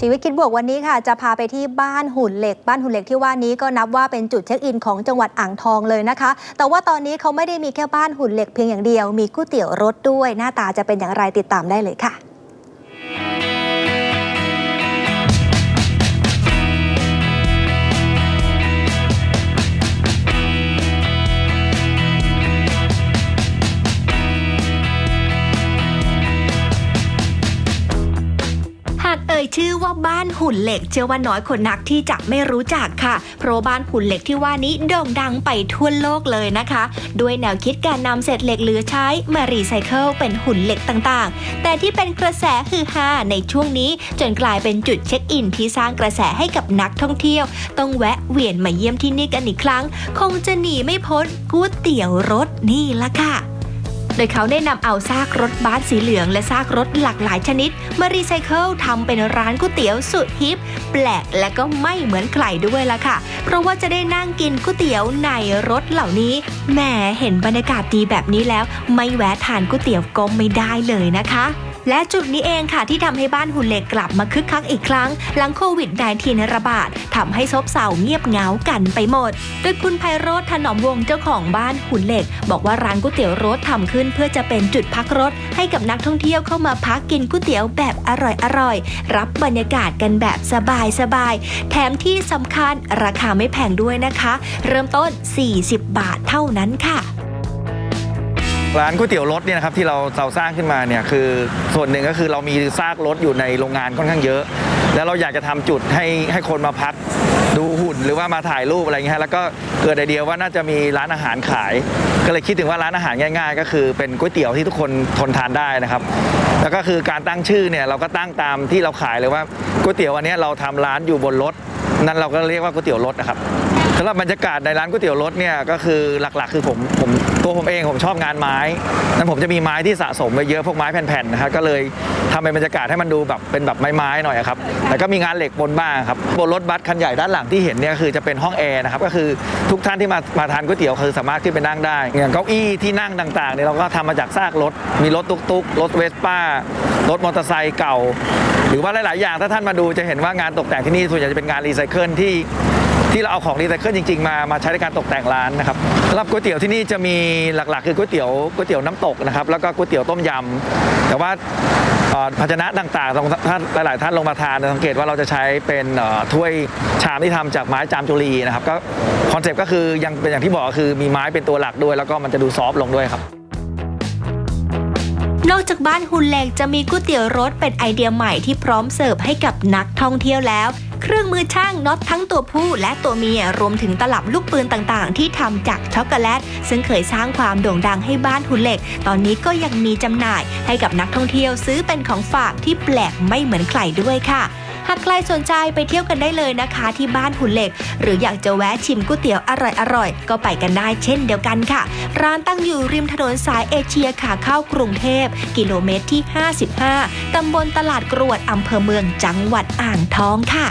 ชีวิตคิดบวกวันนี้ค่ะ จะพาไปที่บ้านหุ่นเหล็ก บ้านหุ่นเหล็กที่ว่านี้ก็นับว่าเป็นจุดเช็คอินของจังหวัดอ่างทองเลยนะคะ แต่ว่าตอนนี้เขาไม่ได้มีแค่บ้านหุ่นเหล็กเพียงอย่างเดียว มีก๋วยเตี๋ยวรถด้วย หน้าตาจะเป็นอย่างไรติดตามได้เลยค่ะ ยชื่อว่าบ้านหุ่นเหล็ก เชื่อว่าน้อยคนนักที่จะไม่รู้จักค่ะ เพราะบ้านหุ่นเหล็กที่ว่านี้โด่งดังไปทั่วโลกเลยนะคะ ด้วยแนวคิดการนำเศษเหล็กเหลือใช้มารีไซเคิลเป็นหุ่นเหล็กต่างๆ แต่ที่เป็นกระแสฮือฮาในช่วงนี้จนกลายเป็นจุดเช็คอินที่สร้างกระแสให้กับนักท่องเที่ยว ต้องแวะเวียนมาเยี่ยมที่นี่กันอีกครั้ง คงจะหนีไม่พ้นก๋วยเตี๋ยวรถนี่ละค่ะ โดยเขาได้นำเอาซากรถบัสสีเหลืองและซากรถหลากหลายชนิด มารีไซเคิลทำเป็นร้านก๋วยเตี๋ยวสุดฮิป แปลกและก็ไม่เหมือนใครด้วยล่ะค่ะ เพราะว่าจะได้นั่งกินก๋วยเตี๋ยวในรถเหล่านี้แหมเห็นบรรยากาศดีแบบนี้แล้ว ไม่แวะทานก๋วยเตี๋ยวก็ไม่ได้เลยนะคะ และจุดนี้เองค่ะที่ทำให้บ้านหุ่นเหล็กกลับมาคึกคักอีกครั้ง หลังโควิด -19 ระบาดทำให้ซบเซาเงียบเงากันไปหมด โดยคุณไพโรธถนอมวงศ์เจ้าของบ้านหุ่นเหล็ก บอกว่าร้านก๋วยเตี๋ยวรถทำขึ้น เพื่อจะเป็นจุดพักรถ ให้กับนักท่องเที่ยวเข้ามาพักกินก๋วยเตี๋ยวแบบอร่อยๆรับบรรยากาศกันแบบสบายๆแถมที่สำคัญราคาไม่แพงด้วยนะคะ เริ่มต้น 40 บาทเท่านั้นค่ะ ร้านก๋วยเตี๋ยวรถเนี่ยนะครับที่เราเราสร้างขึ้นมาเนี่ยคือส่วนหนึ่งก็คือเรามีซากรถอยู่ในโรงงานค่อนข้างเยอะ แล้วเราอยากจะทำจุดให้ให้คนมาพักดูหุ่นหรือว่ามาถ่ายรูปอะไรเงี้ยแล้วก็เกิดไอเดียว่าน่าจะมีร้านอาหารขาย ก็เลยคิดถึงว่าร้านอาหารง่าย ๆ ก็คือเป็นก๋วยเตี๋ยวที่ทุกคนทนทานได้นะครับ แล้วก็คือการตั้งชื่อเนี่ยเราก็ตั้งตามที่เราขายเลยว่าก๋วยเตี๋ยววันนี้เราทำร้านอยู่บนรถนั่นเราก็เรียกว่าก๋วยเตี๋ยวรถนะครับ สำหรับบรรยากาศในร้านก๋วยเตี๋ยวรถเนี่ยก็คือหลักๆ คือผมผมตัวผมเองผมชอบงานไม้นั้นผมจะมีไม้ที่สะสมไว้เยอะพวกไม้แผ่นๆนะครับก็เลยทำเป็นบรรยากาศให้มันดูแบบเป็นแบบไม้ๆหน่อยครับ แต่ก็มีงานเหล็กบนบ้างครับบนรถบัสคันใหญ่ด้านหลังที่เห็นเนี่ยคือจะเป็นห้องแอร์นะครับก็คือทุกท่านที่มามาทานก๋วยเตี๋ยวคือสามารถขึ้นไปนั่งได้อย่างเก้าอี้ที่นั่งต่างๆเนี่ยเราก็ทำมาจากซากรถ มีรถตุ๊กๆรถเวสป้ารถมอเตอร์ไซค์เก่า หรือว่าหลายๆอย่างถ้าท่านมาดูจะเห็นว่างานตกแต่งที่นี่ส่วนใหญ่จะเป็นงานรีไซเคิลที่ ที่เราเอาของรีไซเคิลจริงๆมามาใช้ในการตกแต่งร้านนะครับสำหรับก๋วยเตี๋ยวที่นี่จะมีหลักๆ คือก๋วยเตี๋ยวก๋วยเตี๋ยวน้ำตกนะครับแล้วก็ก๋วยเตี๋ยวต้มยำแต่ว่าภาชนะต่างๆท่านหลายๆท่านลงมาทานจะสังเกตว่าเราจะใช้เป็นถ้วยชามที่ทำจากไม้จามจุรีนะครับก็คอนเซปต์ก็คือยังเป็นอย่างที่บอกก็คือมีไม้เป็นตัวหลักด้วย แล้วก็มันจะดูซอฟต์ลงด้วยครับนอกจากบ้านหุ่นเหล็กจะมีก๋วยเตี๋ยวรถเป็นไอเดียใหม่ที่พร้อมเสิร์ฟให้กับนักท่องเที่ยวแล้ว เครื่องมือช่างน็อตทั้งตัวผู้และตัวเมียรวมถึงตลับลูกปืนต่างๆ ที่ทำจากช็อกโกแลต ซึ่งเคยสร้างความโด่งดังให้บ้านหุ่นเหล็ก ตอนนี้ก็ยังมีจำหน่ายให้กับนักท่องเที่ยวซื้อเป็นของฝากที่แปลกไม่เหมือนใครด้วยค่ะ หากใครสนใจไปเที่ยวกันได้เลยนะคะ ที่บ้านหุ่นเหล็ก หรืออยากจะแวะชิมก๋วยเตี๋ยวอร่อยๆก็ไปกันได้เช่นเดียวกันค่ะ ร้านตั้งอยู่ริมถนนสายเอเชียขาเข้ากรุงเทพ กิโลเมตรที่ 55 ตำบลตลาดกรวดอำเภอเมืองจังหวัดอ่างทองค่ะ